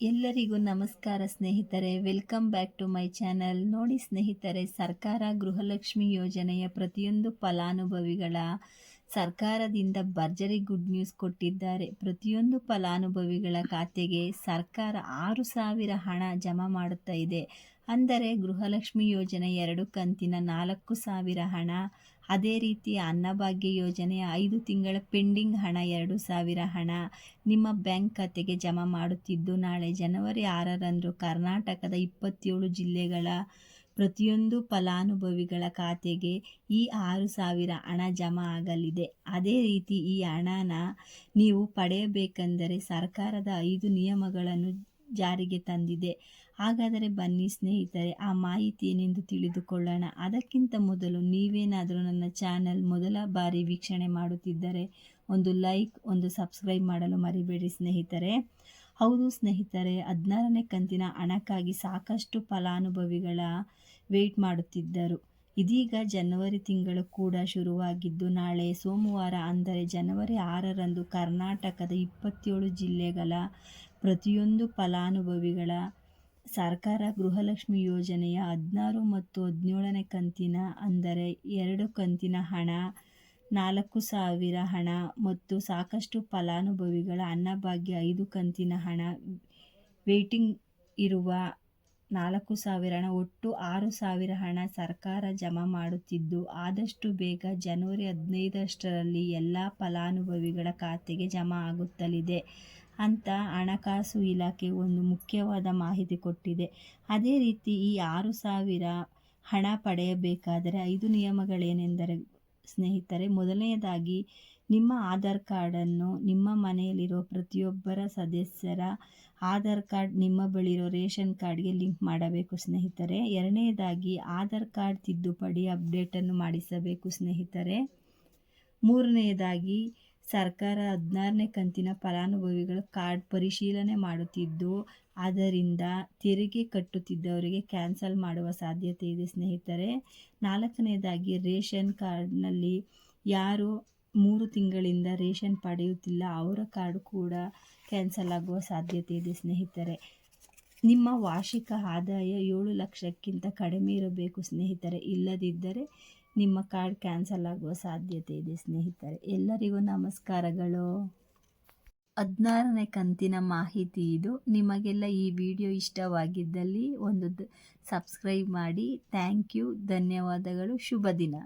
ಎಲ್ಲರಿಗೂ ನಮಸ್ಕಾರ ಸ್ನೇಹಿತರೆ. Welcome back to my channel ನೋಡಿ ಸ್ನೇಹಿತರೆ, ಸರ್ಕಾರ ಗೃಹಲಕ್ಷ್ಮಿ ಯೋಜನೆಯ ಪ್ರತಿಯೊಂದು ಫಲಾನುಭವಿಗಳ ಸರ್ಕಾರದಿಂದ ಭರ್ಜರಿ ಗುಡ್ ನ್ಯೂಸ್ ಕೊಟ್ಟಿದ್ದಾರೆ. ಪ್ರತಿಯೊಂದು ಫಲಾನುಭವಿಗಳ ಖಾತೆಗೆ ಸರ್ಕಾರ ಆರು ಸಾವಿರ ಹಣ ಜಮಾ ಮಾಡುತ್ತಾ ಇದೆ. ಅಂದರೆ ಗೃಹಲಕ್ಷ್ಮಿ ಯೋಜನೆ ಎರಡು ಕಂತಿನ ನಾಲ್ಕು ಸಾವಿರ ಹಣ, ಅದೇ ರೀತಿ ಅನ್ನಭಾಗ್ಯ ಯೋಜನೆ ಐದು ತಿಂಗಳ ಪೆಂಡಿಂಗ್ ಹಣ ಎರಡು ಸಾವಿರ ಹಣ ನಿಮ್ಮ ಬ್ಯಾಂಕ್ ಖಾತೆಗೆ ಜಮಾ ಮಾಡುತ್ತಿದ್ದು ನಾಳೆ ಜನವರಿ ಆರರಂದು ಕರ್ನಾಟಕದ ಇಪ್ಪತ್ತೇಳು ಜಿಲ್ಲೆಗಳ ಪ್ರತಿಯೊಂದು ಫಲಾನುಭವಿಗಳ ಖಾತೆಗೆ ಈ ಆರು ಸಾವಿರ ಹಣ ಜಮಾ ಆಗಲಿದೆ. ಅದೇ ರೀತಿ ಈ ಹಣನ ನೀವು ಪಡೆಯಬೇಕೆಂದರೆ ಸರ್ಕಾರದ ಐದು ನಿಯಮಗಳನ್ನು ಜಾರಿಗೆ ತಂದಿದೆ. ಹಾಗಾದರೆ ಬನ್ನಿ ಸ್ನೇಹಿತರೆ, ಆ ಮಾಹಿತಿ ಏನೆಂದು ತಿಳಿದುಕೊಳ್ಳೋಣ. ಅದಕ್ಕಿಂತ ಮೊದಲು ನೀವೇನಾದರೂ ನನ್ನ ಚಾನಲ್ ಮೊದಲ ಬಾರಿ ವೀಕ್ಷಣೆ ಮಾಡುತ್ತಿದ್ದರೆ ಒಂದು ಲೈಕ್, ಒಂದು ಸಬ್ಸ್ಕ್ರೈಬ್ ಮಾಡಲು ಮರಿಬೇಡಿ ಸ್ನೇಹಿತರೆ. ಹೌದು ಸ್ನೇಹಿತರೆ, ಹದಿನಾರನೇ ಕಂತಿನ ಹಣಕ್ಕಾಗಿ ಸಾಕಷ್ಟು ಫಲಾನುಭವಿಗಳ ವೇಟ್ ಮಾಡುತ್ತಿದ್ದರು. ಇದೀಗ ಜನವರಿ ತಿಂಗಳು ಕೂಡ ಶುರುವಾಗಿದ್ದು, ನಾಳೆ ಸೋಮವಾರ ಅಂದರೆ ಜನವರಿ ಆರರಂದು ಕರ್ನಾಟಕದ ಇಪ್ಪತ್ತೇಳು ಜಿಲ್ಲೆಗಳ ಪ್ರತಿಯೊಂದು ಫಲಾನುಭವಿಗಳ ಸರ್ಕಾರ ಗೃಹಲಕ್ಷ್ಮಿ ಯೋಜನೆಯ ಹದಿನಾರು ಮತ್ತು ಹದಿನೇಳನೇ ಕಂತಿನ ಅಂದರೆ ಎರಡು ಕಂತಿನ ಹಣ ನಾಲ್ಕು ಸಾವಿರ ಹಣ ಮತ್ತು ಸಾಕಷ್ಟು ಫಲಾನುಭವಿಗಳ ಅನ್ನಭಾಗ್ಯ, ಐದು ಕಂತಿನ ಹಣ, ವೇಟಿಂಗ್ ಇರುವ ನಾಲ್ಕು ಸಾವಿರ ಹಣ, ಒಟ್ಟು ಆರು ಸಾವಿರ ಹಣ ಸರ್ಕಾರ ಜಮಾ ಮಾಡುತ್ತಿದ್ದು, ಆದಷ್ಟು ಬೇಗ ಜನವರಿ ಹದಿನೈದಷ್ಟರಲ್ಲಿ ಎಲ್ಲ ಫಲಾನುಭವಿಗಳ ಖಾತೆಗೆ ಜಮಾ ಆಗುತ್ತಲಿದೆ ಅಂತ ಹಣಕಾಸು ಇಲಾಖೆ ಒಂದು ಮುಖ್ಯವಾದ ಮಾಹಿತಿ ಕೊಟ್ಟಿದೆ. ಅದೇ ರೀತಿ ಈ ಆರು ಸಾವಿರ ಹಣ ಪಡೆಯಬೇಕಾದರೆ ಐದು ನಿಯಮಗಳೇನೆಂದರೆ ಸ್ನೇಹಿತರೆ ಮೊದಲನೆಯದಾಗಿ ನಿಮ್ಮ ಆಧಾರ್ ಕಾರ್ಡನ್ನು ನಿಮ್ಮ ಮನೆಯಲ್ಲಿರೋ ಪ್ರತಿಯೊಬ್ಬರ ಸದಸ್ಯರ ಆಧಾರ್ ಕಾರ್ಡ್, ನಿಮ್ಮ ಬಳಿರೋ ರೇಷನ್ ಕಾರ್ಡ್ಗೆ ಲಿಂಕ್ ಮಾಡಬೇಕು ಸ್ನೇಹಿತರೆ. ಎರಡನೇದಾಗಿ ಆಧಾರ್ ಕಾರ್ಡ್ ತಿದ್ದುಪಡಿ ಅಪ್ಡೇಟನ್ನು ಮಾಡಿಸಬೇಕು ಸ್ನೇಹಿತರೆ. ಮೂರನೆಯದಾಗಿ ಸರ್ಕಾರ ಹದಿನಾರನೇ ಕಂತಿನ ಫಲಾನುಭವಿಗಳ ಕಾರ್ಡ್ ಪರಿಶೀಲನೆ ಮಾಡುತ್ತಿದ್ದು, ಅದರಿಂದ ತೆರಿಗೆ ಕಟ್ಟುತ್ತಿದ್ದವರಿಗೆ ಕ್ಯಾನ್ಸಲ್ ಮಾಡುವ ಸಾಧ್ಯತೆ ಇದೆ. ಸ್ನೇಹಿತರೆ, ನಾಲ್ಕನೇದಾಗಿ ರೇಷನ್ ಕಾರ್ಡ್ನಲ್ಲಿ ಯಾರು ಮೂರು ತಿಂಗಳಿಂದ ರೇಷನ್ ಪಡೆಯುತ್ತಿಲ್ಲ, ಅವರ ಕಾರ್ಡ್ ಕೂಡ ಕ್ಯಾನ್ಸಲ್ ಆಗುವ ಸಾಧ್ಯತೆ ಇದೆ. ಸ್ನೇಹಿತರೆ, ನಿಮ್ಮ ವಾರ್ಷಿಕ ಆದಾಯ ಏಳು ಲಕ್ಷಕ್ಕಿಂತ ಕಡಿಮೆ ಇರಬೇಕು. ಸ್ನೇಹಿತರೆ, ಇಲ್ಲದಿದ್ದರೆ ನಿಮ್ಮ ಕಾರ್ಡ್ ಕ್ಯಾನ್ಸಲ್ ಆಗುವ ಸಾಧ್ಯತೆ ಇದೆ, ಸ್ನೇಹಿತರೆ. ಎಲ್ಲರಿಗೂ ನಮಸ್ಕಾರಗಳು. ಹದಿನಾರನೇ ಕಂತಿನ ಮಾಹಿತಿ ಇದು. ನಿಮಗೆಲ್ಲ ಈ ವಿಡಿಯೋ ಇಷ್ಟವಾಗಿದ್ದಲ್ಲಿ ಒಂದು ಸಬ್ಸ್ಕ್ರೈಬ್ ಮಾಡಿ. ಥ್ಯಾಂಕ್ ಯು, ಧನ್ಯವಾದಗಳು, ಶುಭ ದಿನ.